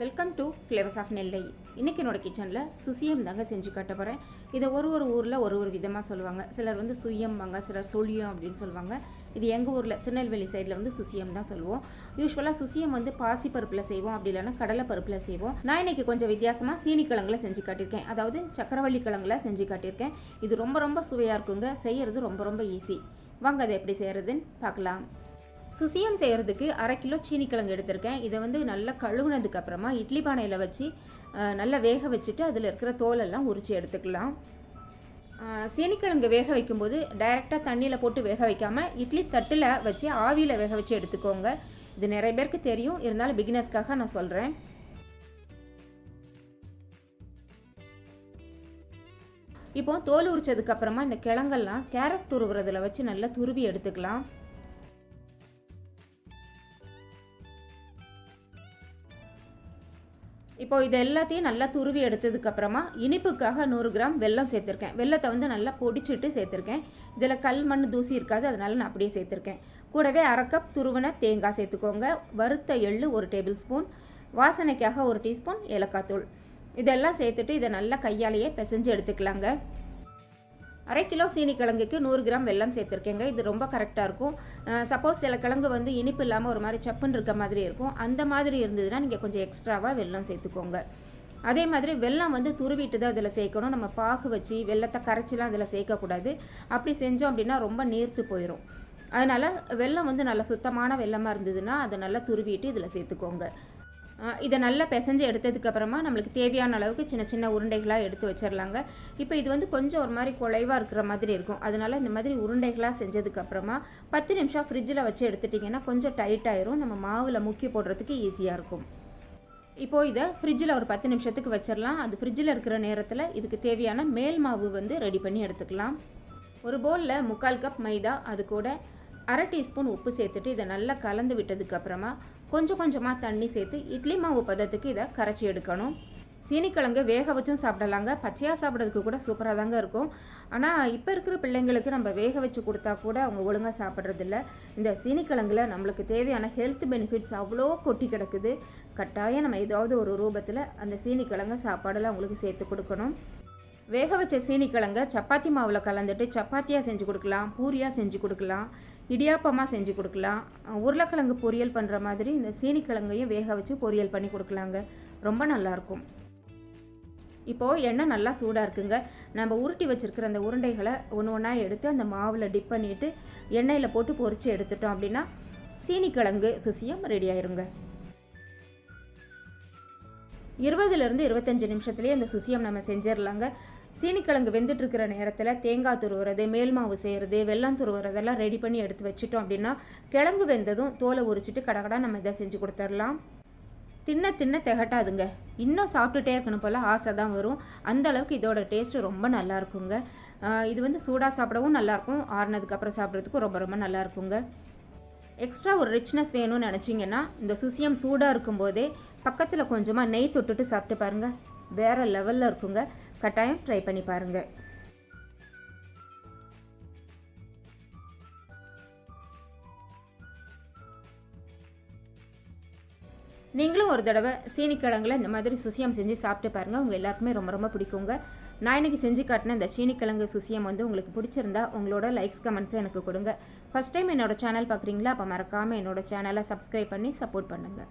Welcome to flavours of Nellai இன்றைக்கி என்னோடய கிச்சனில் சுசியம் தாங்க செஞ்சு காட்ட போகிறேன் இதை ஒரு ஒரு ஊரில் ஒரு ஒரு விதமாக சொல்லுவாங்க. சிலர் வந்து சுயம்பாங்க சிலர் சுழியம் அப்படின்னு சொல்லுவாங்க. இது எங்கள் ஊரில் திருநெல்வேலி சைடில் வந்து சுசியம் தான் சொல்லுவோம். யூஸ்வலாக சுசியம் வந்து பாசி பருப்பில் செய்வோம் அப்படி இல்லைன்னா கடலை பருப்பில் செய்வோம். நான் இன்னைக்கு கொஞ்சம் வித்தியாசமாக சீனி கிழங்குல செஞ்சு காட்டியிருக்கேன். அதாவது சக்கரவள்ளி கிழங்குல செஞ்சு காட்டியிருக்கேன். இது ரொம்ப ரொம்ப சுவையாக இருக்குங்க. செய்கிறது ரொம்ப ரொம்ப ஈஸி வாங்க அதை எப்படி செய்கிறதுன்னு பார்க்கலாம். சுசியம் செய்கிறதுக்கு அரை கிலோ சீனிக்கிழங்கு எடுத்திருக்கேன். இதை வந்து நல்லா கழுவுனதுக்கு அப்புறமா இட்லி பானையில் வச்சு நல்லா வேக வச்சுட்டு அதில் இருக்கிற தோலெல்லாம் உரித்து எடுத்துக்கலாம். சீனிக்கிழங்கு வேக வைக்கும்போது டைரெக்டாக தண்ணியில் போட்டு வேக வைக்காமல் இட்லி தட்டில் வச்சு ஆவியில் வேக வச்சு எடுத்துக்கோங்க. இது நிறைய பேருக்கு தெரியும். இருந்தாலும் பிகினர்ஸ்க்காக நான் சொல்கிறேன் இப்போ தோல் உரிச்சதுக்கப்புறமா இந்த கிழங்கெல்லாம் கேரட் துருவுறதில் வச்சு நல்லா துருவி எடுத்துக்கலாம். இப்போ இது எல்லாத்தையும் நல்லா துருவி எடுத்ததுக்கப்புறமா இனிப்புக்காக நூறு கிராம் வெல்லம் சேர்த்துருக்கேன். வெல்லத்தை வந்து நல்லா பொடிச்சிட்டு சேர்த்துருக்கேன். இதில் கல் மண் தூசி இருக்காது. அதனால் நான் அப்படியே சேர்த்துருக்கேன். கூடவே அரை கப் துருவின தேங்காய் சேர்த்துக்கோங்க. வறுத்த எள்ளு ஒரு டேபிள் ஸ்பூன். வாசனைக்காக ஒரு டீஸ்பூன் ஏலக்காய் தூள். இதெல்லாம் சேர்த்துட்டு இதை நல்லா கையாலேயே பிசைஞ்சு எடுத்துக்கலாங்க. அரை கிலோ சீனி கிழங்குக்கு நூறு கிராம் வெல்லம் சேர்த்துருக்கேங்க. இது ரொம்ப கரெக்டாக இருக்கும். சப்போஸ் சில கிழங்கு வந்து இனிப்பு இல்லாமல் ஒரு மாதிரி சப்புன்னு இருக்க மாதிரி இருக்கும். அந்த மாதிரி இருந்ததுன்னா நீங்கள் கொஞ்சம் எக்ஸ்ட்ராவாக வெல்லம் சேர்த்துக்கோங்க. அதே மாதிரி வெல்லம் வந்து துருவிட்டு தான் இதில் சேர்க்கணும். நம்ம பாகு வச்சு வெல்லத்தை கரைச்சிலாம் அதில் சேர்க்கக்கூடாது. அப்படி செஞ்சோம் அப்படின்னா ரொம்ப நீர்த்து போயிடும் அதனால் வெல்லம் வந்து நல்லா சுத்தமான வெள்ளமாக இருந்ததுன்னா அதை நல்லா துருவிட்டு இதில் சேர்த்துக்கோங்க. இதை நல்லா பிசைஞ்சு எடுத்ததுக்கு அப்புறமா நம்மளுக்கு தேவையான அளவுக்கு சின்ன சின்ன உருண்டைகளாக எடுத்து வச்சிடலாங்க இப்போ இது வந்து கொஞ்சம் ஒரு மாதிரி குலைவாக இருக்கிற மாதிரி இருக்கும். அதனால இந்த மாதிரி உருண்டைகளாக செஞ்சதுக்கு அப்புறமா பத்து நிமிஷம் ஃப்ரிட்ஜில் வச்சு எடுத்துட்டிங்கன்னா கொஞ்சம் டைட் ஆயிரும். நம்ம மாவில் முக்கி போடுறதுக்கு ஈஸியாக இருக்கும். இப்போது இதை ஃப்ரிட்ஜில் ஒரு பத்து நிமிஷத்துக்கு வச்சிடலாம் அது ஃப்ரிட்ஜில் இருக்கிற நேரத்தில் இதுக்கு தேவையான மேல் மாவு வந்து ரெடி பண்ணி எடுத்துக்கலாம். ஒரு பவுலில் முக்கால் கப் மைதா அது கூட அரை டீஸ்பூன் உப்பு சேர்த்துட்டு இதை நல்லா கலந்து விட்டதுக்கப்புறமா கொஞ்சம் கொஞ்சமாக தண்ணி சேர்த்து இட்லி மாவு பதத்துக்கு இதை கரைச்சி எடுக்கணும். சீனிக்கிழங்கு வேக வச்சும் சாப்பிடலாங்க. பச்சையாக சாப்பிட்றதுக்கு கூட சூப்பராக தாங்க இருக்கும். ஆனால் இப்போ இருக்கிற பிள்ளைங்களுக்கு நம்ம வேக வச்சு கொடுத்தா கூட அவங்க ஒழுங்காக சாப்பிட்றதில்ல. இந்த சீனிக்கிழங்குல நம்மளுக்கு தேவையான ஹெல்த் பெனிஃபிட்ஸ் அவ்வளோ கொட்டி கிடக்குது. கட்டாயம் நம்ம ஏதாவது ஒரு ரூபத்தில் அந்த சீனிக்கிழங்கு சாப்பாடெல்லாம் அவங்களுக்கு சேர்த்து கொடுக்கணும். வேக வச்ச சீனிக்கிழங்க சப்பாத்தி மாவில் கலந்துட்டு சப்பாத்தியாக செஞ்சு கொடுக்கலாம் பூரியாக செஞ்சு கொடுக்கலாம் இடியாப்பமாக செஞ்சு கொடுக்கலாம். உருளைக்கிழங்கு பொரியல் பண்ணுற மாதிரி இந்த சீனிக்கிழங்கையும் வேக வச்சு பொரியல் பண்ணி கொடுக்கலாங்க. ரொம்ப நல்லாயிருக்கும் இப்போது எண்ணெய் நல்லா சூடாக இருக்குங்க. நம்ம உருட்டி வச்சுருக்கிற அந்த உருண்டைகளை ஒன்று ஒன்றா எடுத்து அந்த மாவில் டிப் பண்ணிவிட்டு எண்ணெயில் போட்டு பொரித்து எடுத்துட்டோம் அப்படின்னா சீனிக்கிழங்கு சுசியம் ரெடி ஆயிருங்க. இருபதுலேருந்து இருபத்தஞ்சு நிமிஷத்துலேயே அந்த சுசியம் நம்ம செஞ்சிடலாங்க. சீனிக்கிழங்கு வெந்துட்டுருக்கிற நேரத்தில் தேங்காய் துருவுறது மேல் மாவு செய்கிறது வெள்ளம் துருவுறதெல்லாம் ரெடி பண்ணி எடுத்து வச்சுட்டோம் அப்படின்னா கிழங்கு வெந்ததும் தோலை உரிச்சிட்டு கடகடா நம்ம இதை செஞ்சு கொடுத்துடலாம். தின்ன தின்ன திகட்டாதுங்க. இன்னும் சாப்பிட்டுட்டே இருக்கணும் போல் ஆசை தான் வரும். அந்த அளவுக்கு இதோட டேஸ்ட்டு ரொம்ப நல்லா இருக்குங்க. இது வந்து சூடாக சாப்பிடவும் நல்லாயிருக்கும் ஆறுனதுக்கப்புறம் சாப்பிட்றதுக்கும் ரொம்ப ரொம்ப நல்லா இருக்குங்க. எக்ஸ்ட்ரா ஒரு ரிச்னஸ் வேணும்னு நினச்சிங்கன்னா இந்த சுசியம் சூடாக இருக்கும்போதே பக்கத்தில் கொஞ்சமாக நெய் தொட்டுட்டு சாப்பிட்டு பாருங்கள் வேறு லெவலில் இருக்குங்க. கட்டாயம் ட்ரை பண்ணி பாருங்கள் நீங்களும் ஒரு தடவை சீனிக்கிழங்குல இந்த மாதிரி சுசியம் செஞ்சு சாப்பிட்டு பாருங்கள் உங்கள் எல்லாருக்குமே ரொம்ப ரொம்ப பிடிக்குங்க. நான் இன்னைக்கு செஞ்சு காட்டின இந்த சீனிக்கிழங்கு சுசியம் வந்து உங்களுக்கு பிடிச்சிருந்தா உங்களோட லைக்ஸ் கமெண்ட்ஸை எனக்கு கொடுங்க. ஃபஸ்ட் டைம் என்னோட சேனல் பார்க்குறீங்களா அப்போ மறக்காமல் என்னோட சேனலை சப்ஸ்கிரைப் பண்ணி சப்போர்ட் பண்ணுங்கள்